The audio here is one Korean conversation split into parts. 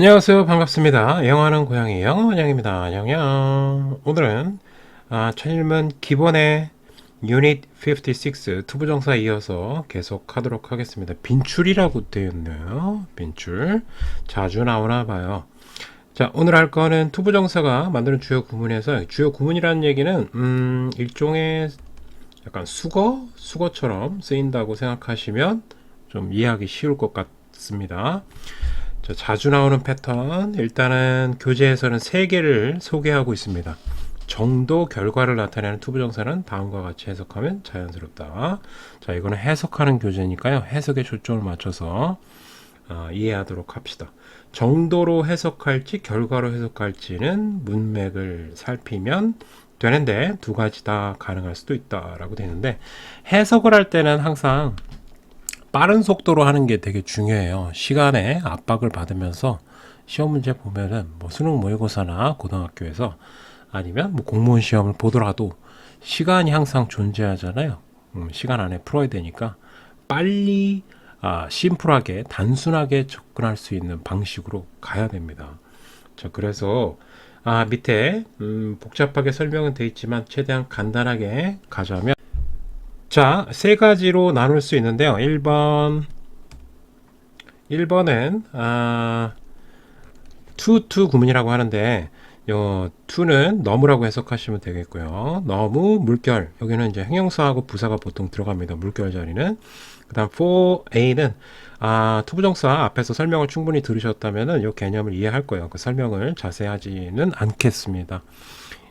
안녕하세요. 반갑습니다. 영어하는 고양이 영어원양입니다. 영영. 오늘은 아, 천일문 기본의 유닛 56 투부정사 이어서 계속 하도록 하겠습니다. 빈출이라고 되어 있네요. 빈출. 자주 나오나 봐요. 자, 오늘 할 거는 투부정사가 만드는 주요 구문에서 주요 구문이라는 얘기는 음, 일종의 약간 수거, 수거처럼 쓰인다고 생각하시면 좀 이해하기 쉬울 것 같습니다. 자, 자주 나오는 패턴 일단은 교재에서는 세 개를 소개하고 있습니다. 정도 결과를 나타내는 투부정사는 다음과 같이 해석하면 자연스럽다. 자, 이거는 해석하는 교재니까요. 해석에 초점을 맞춰서 어, 이해하도록 합시다. 정도로 해석할지 결과로 해석할지는 문맥을 살피면 되는데 두 가지 다 가능할 수도 있다라고 되는데 해석을 할 때는 항상 빠른 속도로 하는 게 되게 중요해요. 시간에 압박을 받으면서 시험 문제 보면은 뭐 수능 모의고사나 고등학교에서 아니면 뭐 공무원 시험을 보더라도 시간이 항상 존재하잖아요. 음, 시간 안에 풀어야 되니까 빨리 아, 심플하게 단순하게 접근할 수 있는 방식으로 가야 됩니다. 자, 그래서 아, 밑에 음, 복잡하게 설명은 돼 있지만 최대한 간단하게 가자면 자, 세 가지로 나눌 수 있는데요. 1번 1번은 아, to 구문이라고 하는데 요 to는 너무라고 해석하시면 되겠고요. 너무 물결 여기는 이제 형용사하고 부사가 보통 들어갑니다. 물결 자리는 그다음 for a는 아, 투부정사 앞에서 설명을 충분히 들으셨다면은 이 개념을 이해할 거예요. 그 설명을 자세히 하지는 않겠습니다.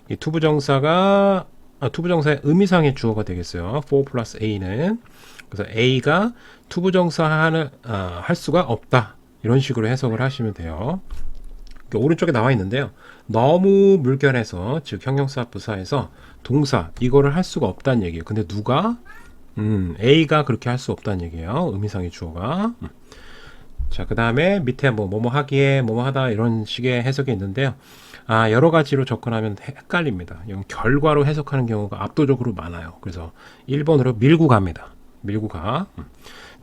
이 투부정사가 아, 투부정사의 의미상의 주어가 되겠어요. for 플러스 a는 그래서 a가 투부정사 하는 아, 할 수가 없다 이런 식으로 해석을 하시면 돼요. 오른쪽에 나와 있는데요. 너무 물결해서 즉 형용사 부사에서 동사 이거를 할 수가 없다는 얘기예요. 근데 누가 음, A가 그렇게 할 수 없다는 얘기예요. 의미상의 주어가. 음. 자, 그 다음에 밑에 뭐, 뭐뭐 하기에, 뭐뭐 하다, 이런 식의 해석이 있는데요. 아, 여러 가지로 접근하면 헷갈립니다. 이건 결과로 해석하는 경우가 압도적으로 많아요. 그래서 1번으로 밀고 갑니다. 밀고 가. 음.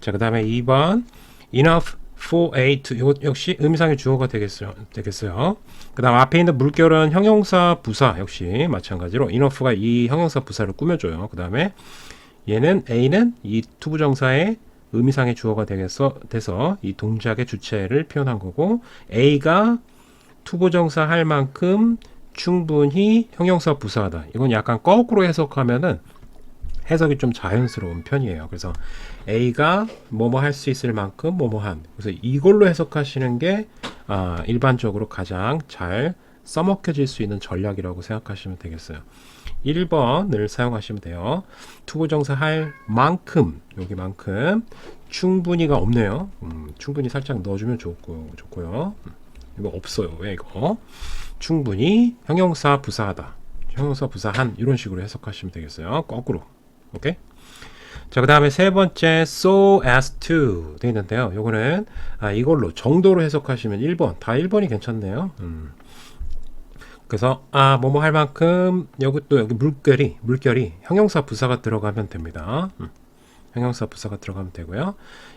자, 그 다음에 2번, enough for A to, 이거 역시 의미상의 주어가 되겠어요. 되겠어요. 그 다음 앞에 있는 물결은 형용사 부사 역시 마찬가지로 enough가 이 형용사 부사를 꾸며줘요. 그 다음에 얘는 A는 이 투부정사의 의미상의 주어가 되겠어, 돼서 이 동작의 주체를 표현한 거고 A가 투부정사 할 만큼 충분히 형용사 부사하다. 이건 약간 거꾸로 해석하면은 해석이 좀 자연스러운 편이에요. 그래서 A가 뭐뭐 할 수 있을 만큼 뭐뭐 한. 그래서 이걸로 해석하시는 게 아, 일반적으로 가장 잘 써먹혀질 수 있는 전략이라고 생각하시면 되겠어요. 1번을 사용하시면 돼요. 투부정사 할 만큼 여기만큼 충분히가 없네요. 음, 충분히 살짝 넣어주면 좋고, 좋고요. 음, 이거 없어요. 왜 이거? 충분히 형용사 부사하다. 형용사 부사한 이런 식으로 해석하시면 되겠어요. 거꾸로. 오케이? 자, 그 다음에 세 번째, so as to 되어 있는데요. 요거는, 아, 이걸로 정도로 해석하시면 1번. 다 1번이 괜찮네요. 음. 그래서 아 뭐뭐 할 만큼 여기 또 여기 물결이 물결이 형용사 부사가 들어가면 됩니다. 음. 형용사 부사가 들어가면 되고요.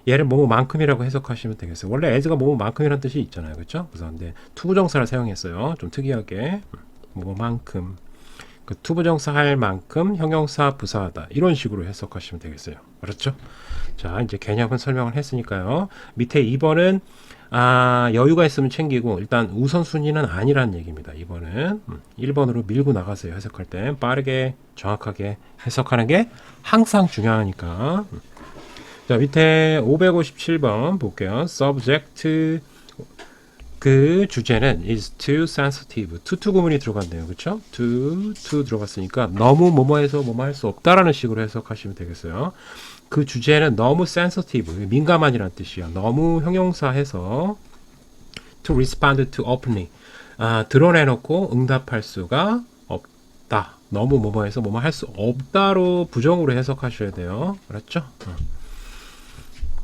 얘를 뭐뭐만큼이라고 해석하시면 되겠어요. 원래 as가 뭐뭐만큼이라는 뜻이 있잖아요, 그렇죠? 그래서 근데 투부정사를 사용했어요. 좀 특이하게 음. 뭐뭐만큼 그 투부정사 할 만큼 형용사 부사하다 이런 식으로 해석하시면 되겠어요. 그렇죠? 자 이제 개념은 설명을 했으니까요. 밑에 2번은 아, 여유가 있으면 챙기고 일단 우선순위는 아니라는 얘기입니다. 이번은 1번으로 음, 밀고 나가세요. 해석할 때 빠르게 정확하게 해석하는 게 항상 중요하니까. 음. 자, 밑에 557번 볼게요. subject 그 주제는 is too sensitive. to 구문이 들어갔네요. 그렇죠? to 들어갔으니까 너무 뭐뭐해서 뭐뭐 할 수 없다라는 식으로 해석하시면 되겠어요. 그 주제는 너무 sensitive, 민감한이라는 뜻이야. 너무 형용사해서 to respond to openly, 아, 드러내놓고 응답할 수가 없다. 너무 뭐뭐 해서 뭐뭐 할 수 없다로 부정으로 해석하셔야 돼요. 그렇죠? 어.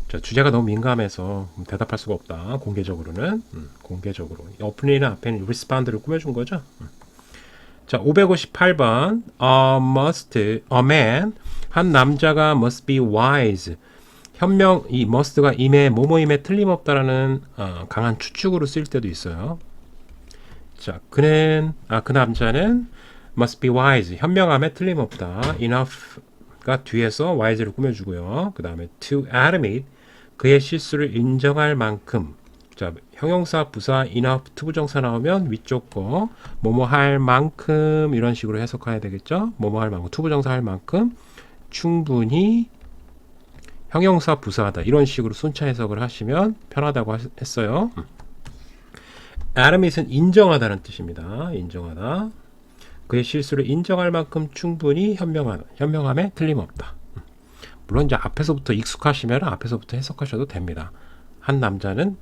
자, 주제가 너무 민감해서 대답할 수가 없다. 공개적으로는 음, 공개적으로 openly는 앞에는 respond를 꾸며준 거죠. 음. 자, 558번 a must a man 한 남자가 must be wise. 현명 이 must가 임에 뭐뭐임에 틀림없다라는 어, 강한 추측으로 쓰일 때도 있어요. 자, 그는 아 그 남자는 must be wise 현명함에 틀림없다. enough가 뒤에서 wise를 꾸며주고요. 그 다음에 to admit 그의 실수를 인정할 만큼 자 형용사 부사 enough 투부정사 나오면 위쪽 거 뭐뭐 할 만큼 이런 식으로 해석해야 되겠죠. 뭐뭐 할 만큼 투부정사 할 만큼 충분히 형용사 부사하다 이런 식으로 순차 해석을 하시면 편하다고 하- 했어요. admit은 인정하다는 뜻입니다. 인정하다. 그의 실수를 인정할 만큼 충분히 현명하다. 현명함에 틀림없다. 물론 이제 앞에서부터 익숙하시면 앞에서부터 해석하셔도 됩니다. 한 남자는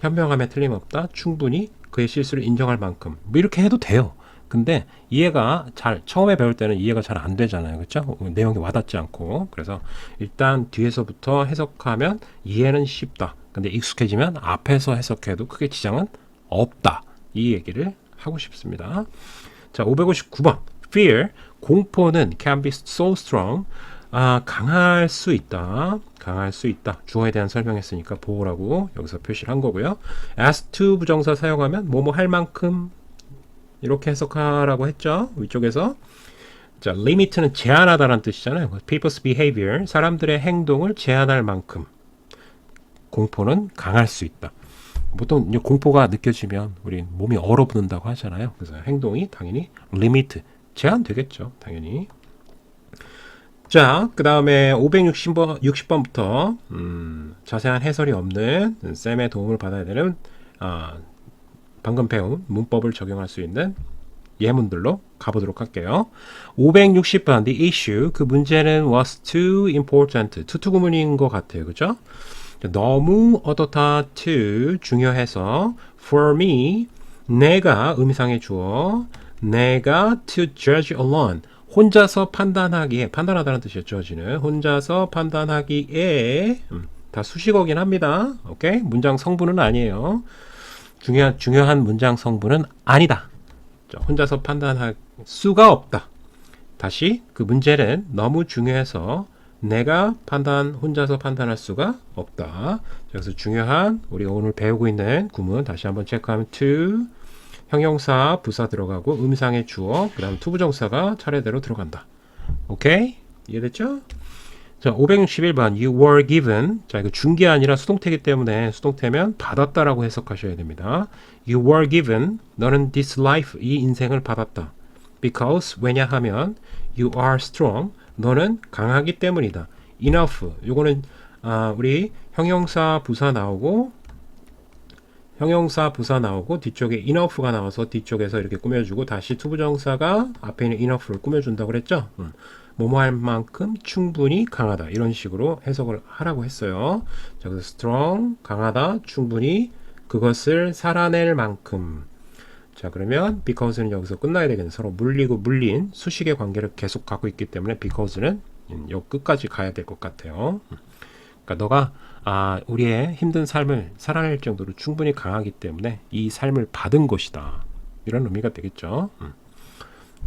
현명함에 틀림없다. 충분히 그의 실수를 인정할 만큼. 뭐 이렇게 해도 돼요. 근데 이해가 잘 처음에 배울 때는 이해가 잘 안 되잖아요. 그렇죠? 내용이 와닿지 않고. 그래서 일단 뒤에서부터 해석하면 이해는 쉽다. 근데 익숙해지면 앞에서 해석해도 크게 지장은 없다. 이 얘기를 하고 싶습니다. 자, 559번. Fear, 공포는 can be so strong. 아, 강할 수 있다. 강할 수 있다. 주어에 대한 설명했으니까 보호라고 여기서 표시를 한 거고요. as to 부정사 사용하면 뭐뭐 할 만큼 이렇게 해석하라고 했죠. 위쪽에서. 자, limit는 제한하다라는 뜻이잖아요. people's behavior, 사람들의 행동을 제한할 만큼 공포는 강할 수 있다. 보통 이제 공포가 느껴지면 우리 몸이 얼어붙는다고 하잖아요. 그래서 행동이 당연히 리미트 제한되겠죠. 당연히. 자, 그 다음에 560번, 60번부터, 음, 자세한 해설이 없는 쌤의 도움을 받아야 되는, 아, 방금 배운 문법을 적용할 수 있는 예문들로 가보도록 할게요. 560번, the issue, 그 문제는 was too important. 투투 구문인 것 같아요. 그죠? 너무 어떻다 to 중요해서 for me 내가 의미상의 주어 내가 to judge alone 혼자서 판단하기에 판단하다는 뜻이죠. judge는 혼자서 판단하기에 음, 다 수식어긴 합니다. 오케이 문장 성분은 아니에요. 중요한 중요한 문장 성분은 아니다. 자, 혼자서 판단할 수가 없다. 다시 그 문제는 너무 중요해서 내가 판단 혼자서 판단할 수가 없다. 그래서 중요한 우리가 오늘 배우고 있는 구문 다시 한번 체크하면 to 형용사 부사 들어가고 음상의 주어 그다음 투부정사가 차례대로 들어간다. 오케이 이해됐죠? 자 561번 you were given 자 이거 중개 아니라 수동태이기 때문에 수동태면 받았다라고 해석하셔야 됩니다. you were given 너는 this life 이 인생을 받았다. because 왜냐 하면 you are strong 너는 강하기 때문이다. enough 요거는 아, 우리 형용사 부사 나오고 형용사 부사 나오고 뒤쪽에 enough가 나와서 뒤쪽에서 이렇게 꾸며주고 다시 투부정사가 앞에 있는 enough를 꾸며준다고 그랬죠. 음. 뭐뭐 할 만큼 충분히 강하다 이런 식으로 해석을 하라고 했어요. 자, 그래서 strong 강하다 충분히 그것을 살아낼 만큼 자 그러면 because는 여기서 끝나야 되겠네 서로 물리고 물린 수식의 관계를 계속 갖고 있기 때문에 because는 요 끝까지 가야 될 것 같아요. 그러니까 너가 아 우리의 힘든 삶을 살아낼 정도로 충분히 강하기 때문에 이 삶을 받은 것이다 이런 의미가 되겠죠. 음.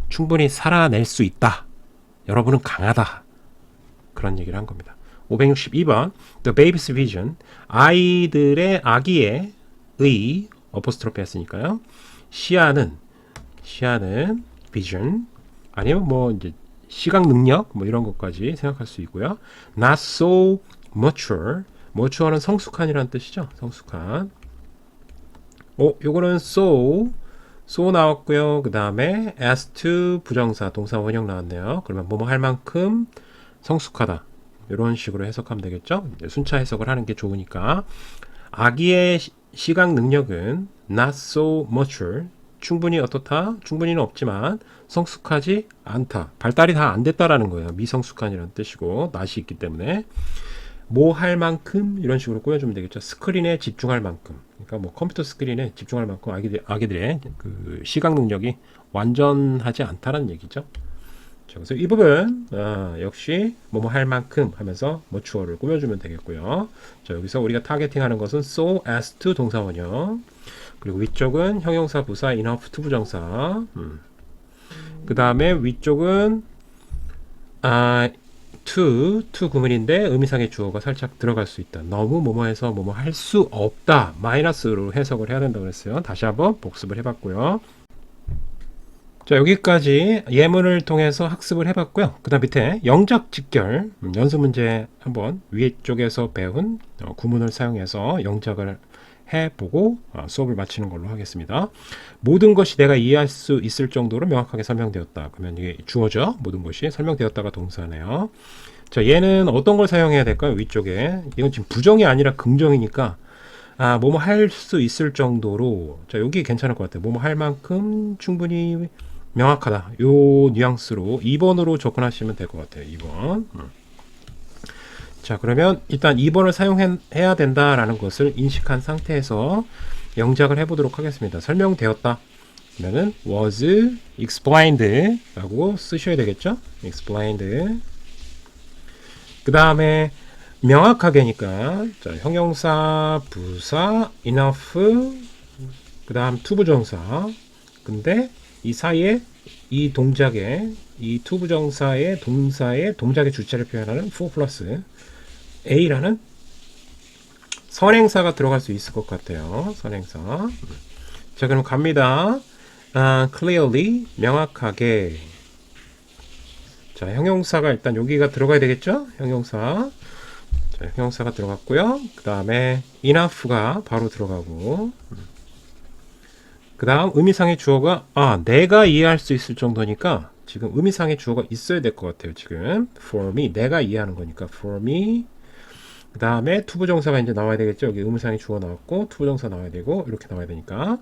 충분히 살아낼 수 있다. 여러분은 강하다. 그런 얘기를 한 겁니다. 562번 The baby's vision 아이들의 아기의 의 어포스트로피 했으니까요. 시야는 시야는 vision 아니면 뭐 이제 시각 능력 뭐 이런 것까지 생각할 수 있고요. Not so mature mature는 성숙한이라는 뜻이죠. 성숙한. 어, 요거는 so so 나왔고요. 그 다음에 as to 부정사 동사 원형 나왔네요. 그러면 뭐뭐 할 만큼 성숙하다. 이런 식으로 해석하면 되겠죠. 순차 해석을 하는 게 좋으니까 아기의 시- 시각 능력은 not so mature 충분히 어떻다? 충분히는 없지만 성숙하지 않다. 발달이 다 안 됐다라는 거예요. 미성숙한이라는 뜻이고 낫이 있기 때문에 뭐 할 만큼 이런 식으로 꾸며주면 되겠죠. 스크린에 집중할 만큼. 그러니까 뭐 컴퓨터 스크린에 집중할 만큼 아기들 아기들의 그 시각 능력이 완전하지 않다는 얘기죠. 자, 그래서 이 부분 아, 역시 뭐뭐 할 만큼 하면서 뭐 주어를 꾸며주면 되겠고요. 자 여기서 우리가 타겟팅하는 것은 so as to 동사 원형 그리고 위쪽은 형용사 부사 enough to 부정사 음. 그 다음에 위쪽은 아, to, to 구문인데 의미상의 주어가 살짝 들어갈 수 있다. 너무 뭐뭐해서 뭐뭐 할 수 없다. 마이너스로 해석을 해야 된다고 그랬어요. 다시 한번 복습을 해봤고요. 자 여기까지 예문을 통해서 학습을 해봤고요. 그 다음 밑에 영작 직결 음, 연습 문제 한번 위쪽에서 배운 어, 구문을 사용해서 영작을 해보고 어, 수업을 마치는 걸로 하겠습니다. 모든 것이 내가 이해할 수 있을 정도로 명확하게 설명되었다. 그러면 이게 주어죠. 모든 것이 설명되었다가 동사네요. 자 얘는 어떤 걸 사용해야 될까요? 위쪽에 이건 지금 부정이 아니라 긍정이니까 아 뭐뭐 할 수 있을 정도로 자 여기 괜찮을 것 같아요. 뭐뭐 할 만큼 충분히 명확하다. 요 뉘앙스로 2번으로 접근하시면 될 것 같아요. 2번. 음. 자, 그러면 일단 2번을 사용해야 된다라는 것을 인식한 상태에서 영작을 해보도록 하겠습니다. 설명되었다. 그러면은 was explained 라고 쓰셔야 되겠죠? explained. 그 다음에 명확하게니까 자, 형용사, 부사, enough, 그 다음 투부정사. 근데 이 사이에 이 동작에 이 투부정사의 동사의 동작의 주체를 표현하는 for 플러스 a라는 선행사가 들어갈 수 있을 것 같아요. 선행사. 자, 그럼 갑니다. 아, clearly 명확하게. 자, 형용사가 일단 여기가 들어가야 되겠죠? 형용사. 자, 형용사가 들어갔고요. 그 다음에 enough가 바로 들어가고. 그 다음 의미상의 주어가 아 내가 이해할 수 있을 정도니까 지금 의미상의 주어가 있어야 될 것 같아요 지금 for me 내가 이해하는 거니까 for me 그 다음에 투부정사가 이제 나와야 되겠죠? 여기 의미상의 주어 나왔고 투부정사 나와야 되고 이렇게 나와야 되니까.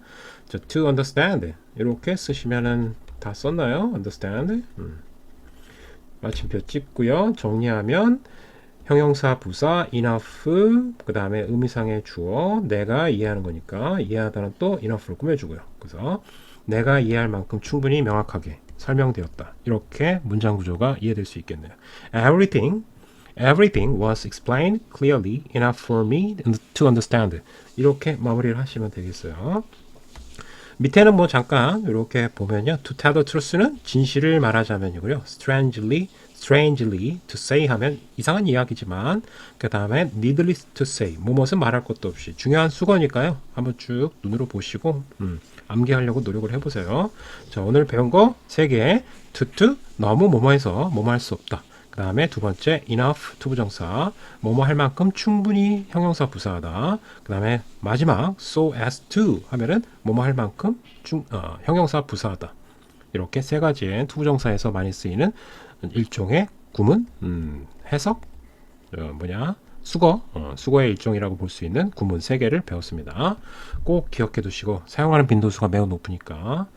자, to understand. 이렇게 쓰시면은 다 썼나요? understand. 음. 마침표 찍고요. 정리하면 형용사 부사 enough 그 다음에 의미상의 주어 내가 이해하는 거니까 이해하다는 또 enough를 꾸며주고요. 그래서 내가 이해할 만큼 충분히 명확하게 설명되었다. 이렇게 문장 구조가 이해될 수 있겠네요. Everything everything was explained clearly enough for me to understand. 이렇게 마무리를 하시면 되겠어요. 밑에는 뭐 잠깐 이렇게 보면요. To tell the truth는 진실을 말하자면이고요. Strangely strangely to say 하면 이상한 이야기지만 그 다음에 needless to say 뭐뭇은 말할 것도 없이 중요한 수거니까요? 한번 쭉 눈으로 보시고 음, 암기하려고 노력을 해보세요. 자 오늘 배운 거 세 개. to to 너무 뭐뭐해서 뭐뭐 할 수 없다 그 다음에 두 번째 enough 투부정사 뭐뭐 할 만큼 충분히 형용사 부사하다 그 다음에 마지막 so as to 하면은 뭐뭐 할 만큼 중, 어, 형용사 부사하다 이렇게 세 가지의 투부정사에서 많이 쓰이는 일종의 구문 음, 해석 어, 뭐냐 수거 어, 수거의 일종이라고 볼 수 있는 구문 세 개를 배웠습니다. 꼭 기억해 두시고 사용하는 빈도수가 매우 높으니까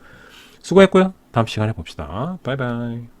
수고했고요. 다음 시간에 봅시다. 바이바이.